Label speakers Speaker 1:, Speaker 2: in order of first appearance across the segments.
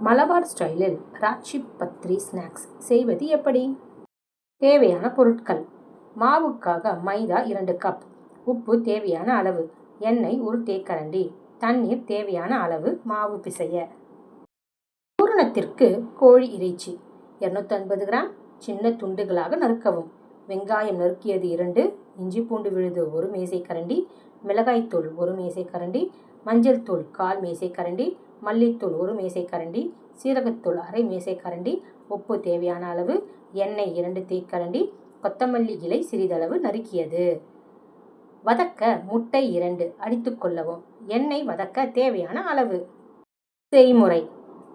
Speaker 1: மலபார் ஸ்டைலில் ராட்சி பத்ரி ஸ்நாக்ஸ் செய்வது எப்படி? தேவையான பொருட்கள். மாவுக்காக மைதா இரண்டு கப் உப்பு தேவையான அளவு. எண்ணெய் ஒரு தேக்கரண்டி. தண்ணீர் தேவையான அளவு. மாவு பிசைய. பூரணத்திற்கு கோழி இறைச்சி. இரநூத்தம்பது கிராம். சின்ன துண்டுகளாக நறுக்கவும். வெங்காயம் நறுக்கியது இரண்டு. இஞ்சி பூண்டு விழுது ஒரு மேசைக்கரண்டி. மிளகாய்த்தூள் ஒரு மேசைக்கரண்டி. மஞ்சள் தூள் கால் மேசைக்கரண்டி. மல்லித்தூள் ஒரு மேசைக்கரண்டி சீரகத்தூள் அரை மேசைக்கரண்டி உப்பு தேவையான அளவு எண்ணெய் இரண்டு தேக்கரண்டி கொத்தமல்லி இலை சிறிதளவு நறுக்கியது. வதக்க முட்டை இரண்டு அடித்து கொள்ளவும். எண்ணெய் வதக்க தேவையான அளவு. செய்முறை.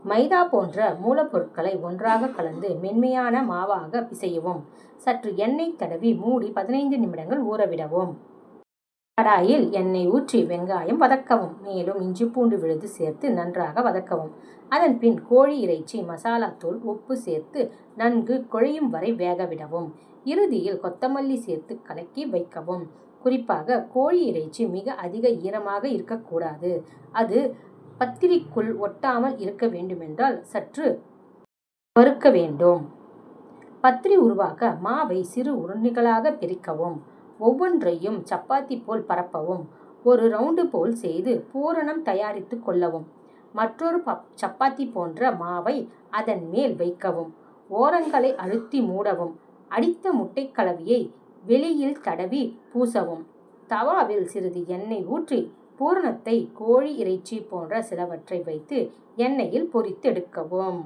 Speaker 1: மைதா போன்ற மூலப்பொருட்களை ஒன்றாக கலந்து மென்மையான மாவாக பிசையவும். சற்று எண்ணெய் தடவி மூடி பதினைந்து நிமிடங்கள் ஊறவிடவும் கடாயில் எண்ணெய் ஊற்றி வெங்காயம் வதக்கவும். மேலும் இஞ்சி பூண்டு விழுது சேர்த்து நன்றாக வதக்கவும். அதன் பின் கோழி இறைச்சி மசாலாத்தூள் உப்பு சேர்த்து நன்கு குழையும் வரை வேகவிடவும். இறுதியில் கொத்தமல்லி சேர்த்து கலக்கி வைக்கவும். குறிப்பாக கோழி இறைச்சி மிக அதிக ஈரமாக இருக்கக்கூடாது. அது பத்திரிக்குள் ஒட்டாமல் இருக்க வேண்டுமென்றால் சற்று வறுக்க வேண்டும். பத்திரி உருவாக்க மாவை சிறு உருண்டைகளாக பிரிக்கவும். ஒவ்வொன்றையும் சப்பாத்தி போல் பரப்பவும் ஒரு ரவுண்டு போல் செய்து பூரணம் தயாரித்து கொள்ளவும். மற்றொரு பப் சப்பாத்தி போன்ற மாவை அதன் மேல் வைக்கவும். ஓரங்களை அழுத்தி மூடவும். அடித்த முட்டை கலவையை வெளியில் தடவி பூசவும். தவாவில் சிறிது எண்ணெய் ஊற்றி பூரணத்தை கோழி இறைச்சி போன்ற சிலவற்றை வைத்து எண்ணெயில் பொரித்தெடுக்கவும்.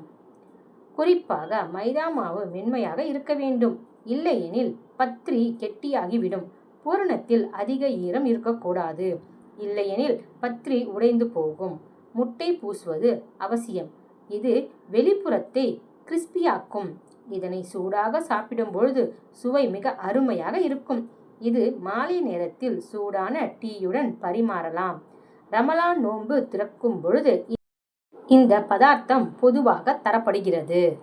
Speaker 1: குறிப்பாக மைதா மாவு மென்மையாக இருக்க வேண்டும். இல்லையெனில் பத்ரி கெட்டியாகிவிடும். பூரணத்தில் அதிக ஈரம் இருக்கக்கூடாது. இல்லையெனில் பத்ரி உடைந்து போகும். முட்டை பூசுவது அவசியம். இது வெளிப்புறத்தை கிறிஸ்பியாக்கும். இதனை சூடாக சாப்பிடும் பொழுது சுவை மிக அருமையாக இருக்கும். இது மாலை நேரத்தில் சூடான டீயுடன் பரிமாறலாம். ரமலான் நோன்பு திறக்கும் பொழுது இந்த பதார்த்தம் பொதுவாக தரப்படுகிறது.